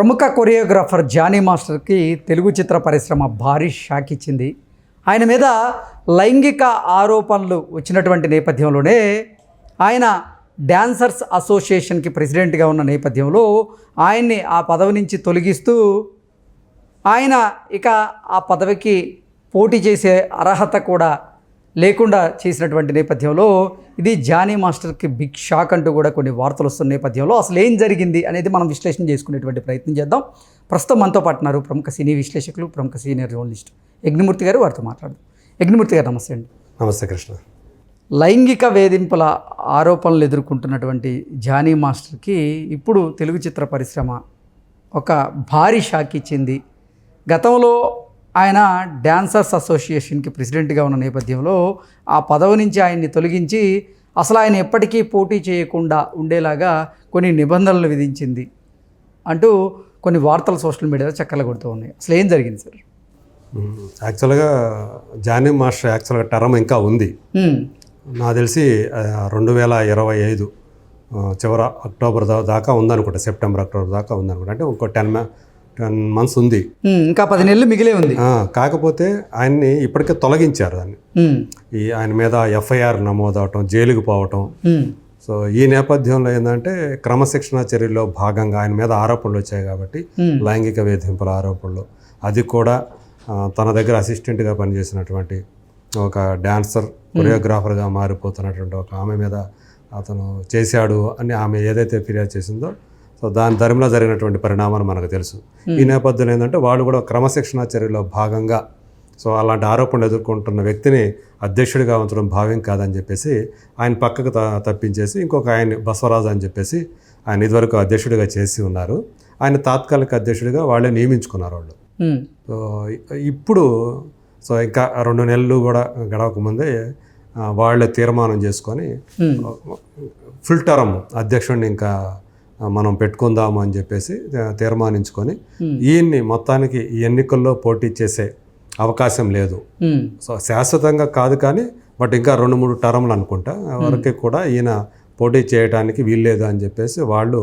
ప్రముఖ choreographer Johnny మాస్టర్కి తెలుగు చిత్ర పరిశ్రమ భారీ షాక్ ఇచ్చింది. ఆయన మీద లైంగిక ఆరోపణలు వచ్చినటువంటి నేపథ్యంలోనే ఆయన డ్యాన్సర్స్ అసోసియేషన్కి ప్రెసిడెంట్గా ఉన్న నేపథ్యంలో ఆయన్ని ఆ పదవి నుంచి తొలగిస్తూ ఆయన ఇక ఆ పదవికి పోటీ చేసే అర్హత కూడా లేకుండా చేసినటువంటి నేపథ్యంలో ఇది జానీ మాస్టర్కి బిగ్ షాక్ అంటూ కూడా కొన్ని వార్తలు వస్తున్న నేపథ్యంలో అసలు ఏం జరిగింది అనేది మనం విశ్లేషణ చేసుకునేటువంటి ప్రయత్నం చేద్దాం. ప్రస్తుతం మనతో పాటు ఉన్నారు ప్రముఖ సినీ విశ్లేషకులు ప్రముఖ సీనియర్ జర్నలిస్ట్ యజ్ఞమూర్తి గారు వారితో మాట్లాడదాం. యజ్ఞమూర్తి గారు నమస్తే అండి. నమస్తే కృష్ణ. లైంగిక వేధింపుల ఆరోపణలు ఎదుర్కొంటున్నటువంటి జానీ మాస్టర్కి ఇప్పుడు తెలుగు చిత్ర పరిశ్రమ ఒక భారీ షాక్ ఇచ్చింది. గతంలో ఆయన డాన్సర్స్ అసోసియేషన్కి ప్రెసిడెంట్గా ఉన్న నేపథ్యంలో ఆ పదవి నుంచి ఆయన్ని తొలగించి అసలు ఆయన ఎప్పటికీ పోటీ చేయకుండా ఉండేలాగా కొన్ని నిబంధనలు విధించింది అంటూ కొన్ని వార్తలు సోషల్ మీడియాలో చక్కర్లు కొడుతూ ఉన్నాయి అసలు ఏం జరిగింది సార్. యాక్చువల్గా జానీ మాస్టర్ యాక్చువల్గా టర్మ్ ఇంకా ఉంది. నాకు తెలిసి రెండు వేల ఇరవై ఐదు చివర అక్టోబర్ దాకా ఉందనుకుంటా సెప్టెంబర్ అక్టోబర్ దాకా ఉందనుకుంటా అంటే ఇంకో టెన్ టెన్ మంత్స్ ఉంది. ఇంకా పది నెలలు మిగిలే ఉంది కాకపోతే ఆయన్ని ఇప్పటికే తొలగించారు దాన్ని. ఈ ఆయన మీద ఎఫ్ఐఆర్ నమోదవటం జైలుకు పోవటం. సో ఈ నేపథ్యంలో ఏంటంటే క్రమశిక్షణ చర్యల్లో భాగంగా ఆయన మీద ఆరోపణలు వచ్చాయి కాబట్టి. లైంగిక వేధింపుల ఆరోపణలు అది కూడా తన దగ్గర అసిస్టెంట్గా పనిచేసినటువంటి ఒక డాన్సర్ కొరియోగ్రాఫర్గా మారిపోతున్నటువంటి ఒక ఆమె మీద అతను చేశాడు అని ఆమె ఏదైతే ఫిర్యాదు చేసిందో సో దాని ధర్మలో జరిగినటువంటి పరిణామాలు మనకు తెలుసు ఈ నేపథ్యంలో ఏంటంటే వాళ్ళు కూడా క్రమశిక్షణ చర్యలో భాగంగా సో అలాంటి ఆరోపణలు ఎదుర్కొంటున్న వ్యక్తిని అధ్యక్షుడిగా ఉంచడం భావ్యం కాదని చెప్పేసి ఆయన పక్కకు తప్పించేసి ఇంకొక ఆయన బసవరాజు అని చెప్పేసి ఆయన ఇదివరకు అధ్యక్షుడిగా చేసి ఉన్నారు ఆయన తాత్కాలిక అధ్యక్షుడిగా వాళ్ళే నియమించుకున్నారు వాళ్ళు హ్మ్. సో ఇప్పుడు సో ఇంకా రెండు నెలలు కూడా గడవక ముందే ఆ, వాళ్ళే తీర్మానం చేసుకొని హ్మ్. ఫుల్ టర్మ్ అధ్యక్షుడిని ఇంకా మనం పెట్టుకుందాము అని చెప్పేసి తీర్మానించుకొని. ఈయన్ని మొత్తానికి ఈ ఎన్నికల్లో పోటీ చేసే అవకాశం లేదు. సో శాశ్వతంగా కాదు కానీ బట్ ఇంకా రెండు మూడు టర్మ్లు అనుకుంటా వరకు కూడా ఈయన పోటీ చేయడానికి వీల్లేదు అని చెప్పేసి వాళ్ళు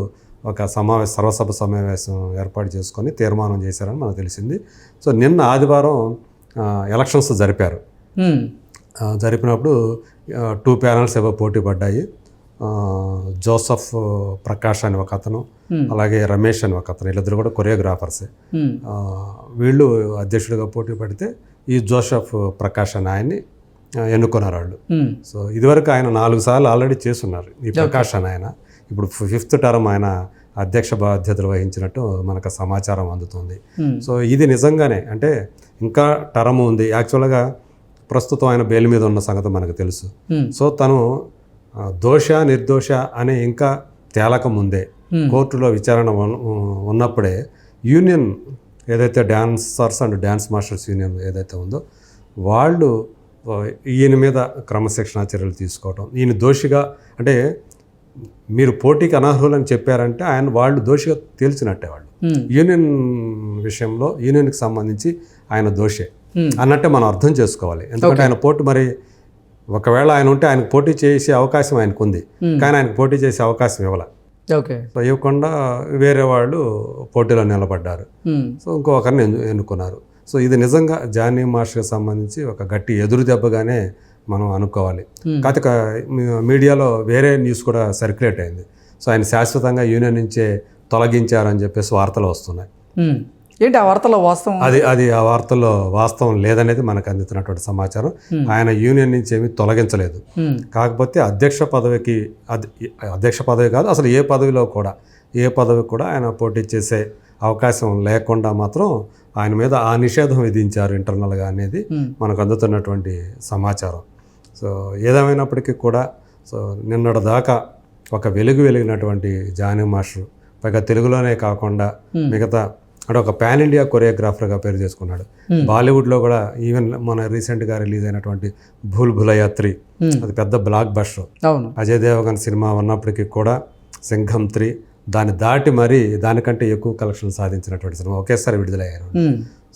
ఒక సమావేశ సర్వసభ సమావేశం ఏర్పాటు చేసుకొని తీర్మానం చేశారని మనకు తెలిసింది. సో నిన్న ఆదివారం ఎలక్షన్స్ జరిపారు. జరిపినప్పుడు టూ ప్యానల్స్ ఏవో పోటీ పడ్డాయి. జోసఫ్ ప్రకాష్ అని ఒక అతను. అలాగే రమేష్ అని ఒక అతను వీళ్ళిద్దరు కూడా కొరియోగ్రాఫర్సే. వీళ్ళు అధ్యక్షుడిగా పోటీ పడితే ఈ జోసఫ్ ప్రకాష్ అని ఆయన్ని ఎన్నుకున్నారు వాళ్ళు. సో ఇదివరకు ఆయన నాలుగు సార్లు ఆల్రెడీ చేస్తున్నారు ఈ ప్రకాష్ అని ఆయన. ఇప్పుడు ఫిఫ్త్ టర్మ్ ఆయన అధ్యక్ష బాధ్యతలు వహించినట్టు మనకు సమాచారం అందుతుంది. సో ఇది నిజంగానే అంటే ఇంకా టర్మ్ ఉంది. యాక్చువల్గా ప్రస్తుతం ఆయన బెయిల్ మీద ఉన్న సంగతి మనకు తెలుసు. సో తను దోష నిర్దోష అనే ఇంకా తేలక ముందే. కోర్టులో విచారణ ఉన్న- ఉన్నప్పుడే యూనియన్ ఏదైతే dancers and dance masters union ఏదైతే ఉందో వాళ్ళు ఈయన మీద క్రమశిక్షణా చర్యలు తీసుకోవటం ఈయన దోషిగా అంటే మీరు పోటీకి అనర్హులని చెప్పారంటే ఆయన వాళ్ళు దోషిగా తేల్చినట్టే వాళ్ళు. యూనియన్ విషయంలో యూనియన్కి సంబంధించి ఆయన దోషే. అన్నట్టే మనం అర్థం చేసుకోవాలి ఎందుకంటే ఆయన పోటీ మరి ఒకవేళ ఆయన ఉంటే ఆయనకు పోటీ చేసే అవకాశం ఆయనకు ఉంది Hmm. కానీ ఆయనకు పోటీ చేసే అవకాశం ఇవ్వాల ఓకే సో ఇవ్వకుండా వేరే వాళ్ళు పోటీలో నిలబడ్డారు హ్మ్. సో ఇంకొకరిని ఎన్ను- ఎన్నుకున్నారు సో ఇది నిజంగా జానీ మాస్టర్కి సంబంధించి ఒక గట్టి ఎదురు దెబ్బగానే మనం అనుకోవాలి Hmm. కాకపోతే మీడియాలో వేరే న్యూస్ కూడా సర్క్యులేట్ అయింది సో ఆయన శాశ్వతంగా యూనియన్ నుంచే తొలగించారని చెప్పేసి వార్తలు వస్తున్నాయి. ఏంటి ఆ వార్తలో వాస్తవం? అది అది ఆ వార్తల్లో వాస్తవం లేదనేది మనకు అందుతున్నటువంటి సమాచారం. ఆయన యూనియన్ నుంచి ఏమీ తొలగించలేదు. కాకపోతే అధ్యక్ష పదవికి అధ్యక్ష పదవి కాదు అసలు ఏ పదవిలో కూడా ఏ పదవి కూడా ఆయన పోటీ చేసే అవకాశం లేకుండా మాత్రం ఆయన మీద ఆ నిషేధం విధించారు ఇంటర్నల్గా అనేది. మనకు అందుతున్నటువంటి సమాచారం. సో ఏదేమైనప్పటికీ కూడా సో నిన్నటి దాకా ఒక వెలుగు వెలిగినటువంటి జానీ మాస్టర్ పైగా తెలుగులోనే కాకుండా మిగతా అంటే ఒక పాన్ ఇండియా కొరియోగ్రాఫర్గా పేరు చేసుకున్నాడు. బాలీవుడ్లో కూడా ఈవెన్ మన రీసెంట్గా రిలీజ్ అయినటువంటి భూల్ భులయ్యా త్రీ Hmm. అది పెద్ద blockbuster Ajay Devgan cinema ఉన్నప్పటికీ కూడా సింఘం త్రీ దాన్ని దాటి మరీ దానికంటే ఎక్కువ కలెక్షన్ సాధించినటువంటి సినిమా ఒకేసారి విడుదలయ్యారు.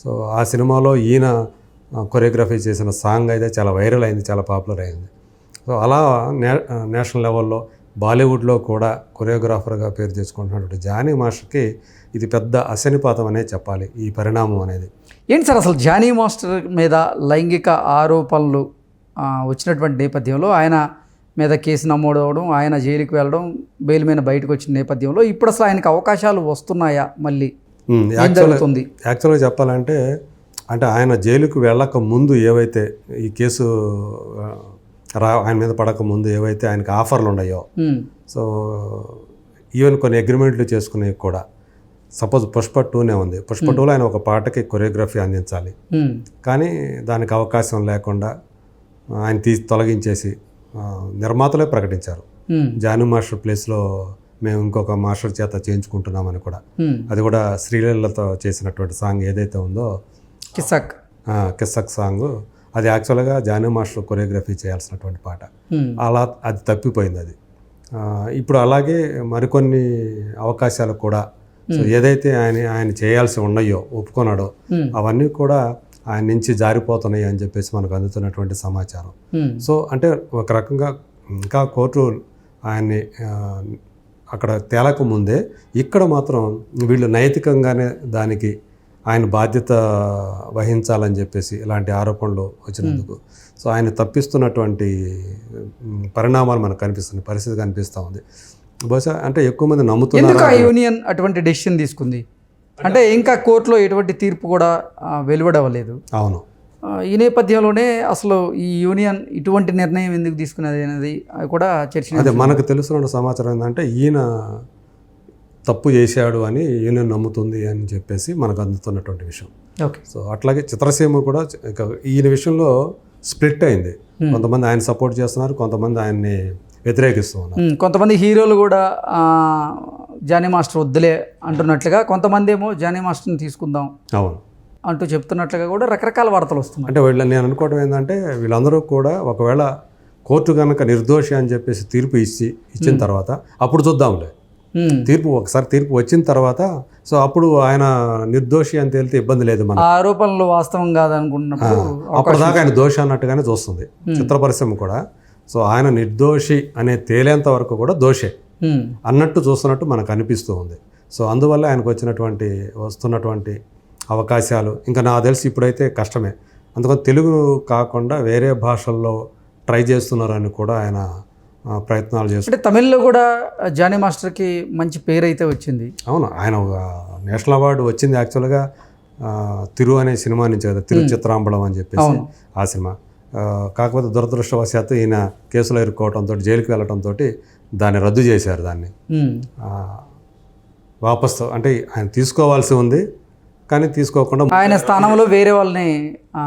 సో ఆ సినిమాలో ఈయన కొరియోగ్రఫీ చేసిన సాంగ్ అయితే చాలా వైరల్ అయింది చాలా పాపులర్ అయింది. సో అలా నే నేషనల్ లెవెల్లో బాలీవుడ్లో కూడా కొరియోగ్రాఫర్గా పేరు తెచ్చుకుంటున్నటువంటి జానీ మాస్టర్కి ఇది పెద్ద అశనిపాతం అనే చెప్పాలి ఈ పరిణామం అనేది. ఏంటి సార్ అసలు జానీ మాస్టర్ మీద లైంగిక ఆరోపణలు వచ్చినటువంటి నేపథ్యంలో ఆయన మీద కేసు నమోదు అవ్వడం ఆయన జైలుకి వెళ్ళడం బెయిల్ మీద బయటకు వచ్చిన నేపథ్యంలో ఇప్పుడు అసలు ఆయనకు అవకాశాలు వస్తున్నాయా మళ్ళీ? జరుగుతుంది? యాక్చువల్గా చెప్పాలంటే అంటే ఆయన జైలుకు వెళ్ళక ముందు ఏవైతే ఈ కేసు రా ఆయన మీద పడక ముందు ఏవైతే ఆయనకి ఆఫర్లు ఉన్నాయో సో ఈవెన్ కొన్ని అగ్రిమెంట్లు చేసుకునేవి కూడా. సపోజ్ పుష్ప టూనే ఉంది. పుష్ప టూలో ఆయన ఒక పాటకి కొరియోగ్రఫీ అందించాలి. కానీ దానికి అవకాశం లేకుండా ఆయన తీసి తొలగించేసి నిర్మాతలే ప్రకటించారు. జాను మాస్టర్ ప్లేస్లో మేము ఇంకొక మాస్టర్ చేత చేయించుకుంటున్నామని కూడా. అది కూడా శ్రీలీలతో చేసినటువంటి సాంగ్ ఏదైతే ఉందో కిసక్. ఆ, కిస్సక్ సాంగ్. అది యాక్చువల్గా జాను మాస్టర్ కొరియోగ్రఫీ చేయాల్సినటువంటి పాట. అలా అది తప్పిపోయింది అది. ఇప్పుడు అలాగే మరికొన్ని అవకాశాలు కూడా సో ఏదైతే ఆయన ఆయన చేయాల్సి ఉన్నాయో ఒప్పుకున్నాడో అవన్నీ కూడా ఆయన నుంచి జారిపోతున్నాయి అని చెప్పేసి మనకు అందుతున్నటువంటి సమాచారం. సో అంటే ఒక రకంగా ఇంకా కోర్టు ఆయన్ని అక్కడ తేలక ముందే ఇక్కడ మాత్రం వీళ్ళు నైతికంగానే దానికి ఆయన బాధ్యత వహించాలని చెప్పేసి ఇలాంటి ఆరోపణలు వచ్చినందుకు. సో ఆయన తప్పిస్తున్నటువంటి పరిణామాలు మనకు కనిపిస్తుంది పరిస్థితి కనిపిస్తూ ఉంది. బహుశా అంటే ఎక్కువ మంది నమ్ముతున్నారు యూనియన్ అటువంటి డెసిషన్ తీసుకుంది? అంటే ఇంకా కోర్టులో ఎటువంటి తీర్పు కూడా వెలువడవలేదు. అవును. ఈ నేపథ్యంలోనే అసలు ఈ యూనియన్ ఇటువంటి నిర్ణయం ఎందుకు తీసుకున్నది అనేది కూడా చర్చ అదే మనకు తెలుస్తున్న సమాచారం ఏంటంటే ఈయన తప్పు చేశాడు అని యూనియన్ నమ్ముతుంది అని చెప్పేసి మనకు అందుతున్నటువంటి విషయం. ఓకే. సో అట్లాగే చిత్రసీమ కూడా ఈయన విషయంలో స్ప్లిట్ అయింది. కొంతమంది ఆయన సపోర్ట్ చేస్తున్నారు కొంతమంది ఆయన్ని వ్యతిరేకిస్తూ ఉన్నారు. ఉమ్, కొంతమంది హీరోలు కూడా జానీ మాస్టర్ వద్దులే అంటున్నట్లుగా కొంతమంది ఏమో జానీ మాస్టర్ని తీసుకుందాం అవును. అంటూ చెప్తున్నట్లుగా కూడా రకరకాల వార్తలు వస్తున్నాయి. అంటే వీళ్ళ నేను అనుకోవడం ఏంటంటే వీళ్ళందరూ కూడా ఒకవేళ కోర్టు కనుక నిర్దోషి అని చెప్పేసి తీర్పు ఇచ్చి ఇచ్చిన తర్వాత అప్పుడు చూద్దాంలే. తీర్పు ఒకసారి తీర్పు వచ్చిన తర్వాత సో అప్పుడు ఆయన నిర్దోషి అని తేలితే ఇబ్బంది లేదు మన ఆరోపణలు వాస్తవం కాదనుకున్నప్పుడు అప్పటిదాకా ఆయన దోషి అన్నట్టుగానే చూస్తుంది. చిత్ర పరిశ్రమ కూడా. సో ఆయన నిర్దోషి అనే తేలేంత వరకు కూడా దోషే అన్నట్టు చూస్తున్నట్టు మనకు అనిపిస్తూ ఉంది. సో అందువల్ల ఆయనకు వచ్చినటువంటి వస్తున్నటువంటి అవకాశాలు ఇంకా నాకు తెలిసి ఇప్పుడైతే కష్టమే. అందుకని తెలుగు కాకుండా వేరే భాషల్లో ట్రై చేస్తున్నారని కూడా ఆయన ప్రయత్నాలు చేస్తూ అంటే తమిళ్ళో కూడా జానీ మాస్టర్కి మంచి పేరు అయితే వచ్చింది. అవును ఆయన ఒక నేషనల్ అవార్డు వచ్చింది యాక్చువల్గా. తిరు అనే సినిమా నుంచి కదా తిరు చిత్రాంబళం అని చెప్పేసి ఆ సినిమా. కాకపోతే దురదృష్టవశాత్తు ఈయన కేసులో ఇరుక్కోవడంతో జైలుకి వెళ్ళడంతో దాన్ని రద్దు చేశారు దాన్ని. వాపస్ అంటే ఆయన తీసుకోవాల్సి ఉంది కానీ తీసుకోకుండా ఆయన స్థానంలో వేరే వాళ్ళని ఆ,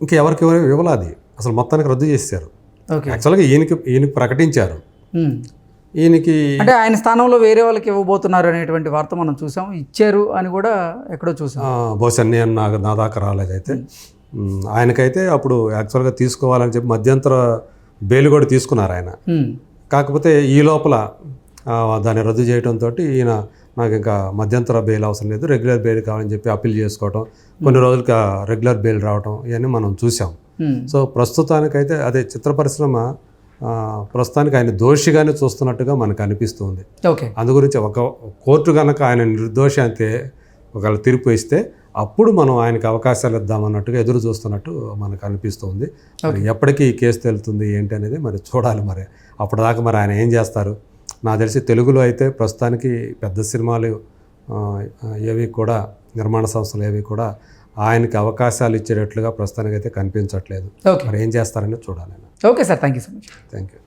ఇంకా ఎవరికి ఎవరు ఇవ్వలాది అసలు మొత్తానికి రద్దు చేశారు యాక్చువల్గా ఈయనకి ఈయనకి ప్రకటించారు. ఈయనకి అంటే ఆయన స్థానంలో వేరే వాళ్ళకి ఇవ్వబోతున్నారు అనేటువంటి వార్త మనం చూసాం. ఇచ్చారు అని కూడా ఎక్కడో చూసాం. బహుశా నేను నాకు నా దాకా రాలేదైతే ఆయనకైతే అప్పుడు యాక్చువల్గా తీసుకోవాలని చెప్పి మధ్యంతర బెయిల్ కూడా తీసుకున్నారు ఆయన. కాకపోతే ఈ లోపల దాన్ని రద్దు చేయడంతో ఈయన నాకు ఇంకా మధ్యంతర బెయిల్ అవసరం లేదు. రెగ్యులర్ బెయిల్ కావాలని చెప్పి అప్పీల్ చేసుకోవటం కొన్ని రోజులకి రెగ్యులర్ బెయిల్ రావటం ఇవన్నీ మనం చూసాం. సో ప్రస్తుతానికైతే అదే చిత్ర పరిశ్రమ ప్రస్తుతానికి ఆయన దోషిగానే చూస్తున్నట్టుగా మనకు అనిపిస్తుంది. ఓకే అందు గురించి ఒక కోర్టు కనుక ఆయన నిర్దోషి అంతే ఒకవేళ తీర్పు ఇస్తే అప్పుడు మనం ఆయనకి అవకాశాలు ఇద్దామన్నట్టుగా ఎదురు చూస్తున్నట్టు మనకు అనిపిస్తుంది. మరి ఎప్పటికీ ఈ కేసు తెలుతుంది ఏంటి అనేది మరి చూడాలి మరి. అప్పటిదాకా మరి ఆయన ఏం చేస్తారు? నాకు తెలిసి తెలుగులో అయితే ప్రస్తుతానికి పెద్ద సినిమాలు ఏవి కూడా నిర్మాణ సంస్థలు ఏవి కూడా ఆయనకి అవకాశాలు ఇచ్చేటట్లుగా ప్రస్తుతానికైతే కనిపించట్లేదు. మరి ఏం చేస్తారని చూడాలి. Okay sir. Thank you so much. Thank you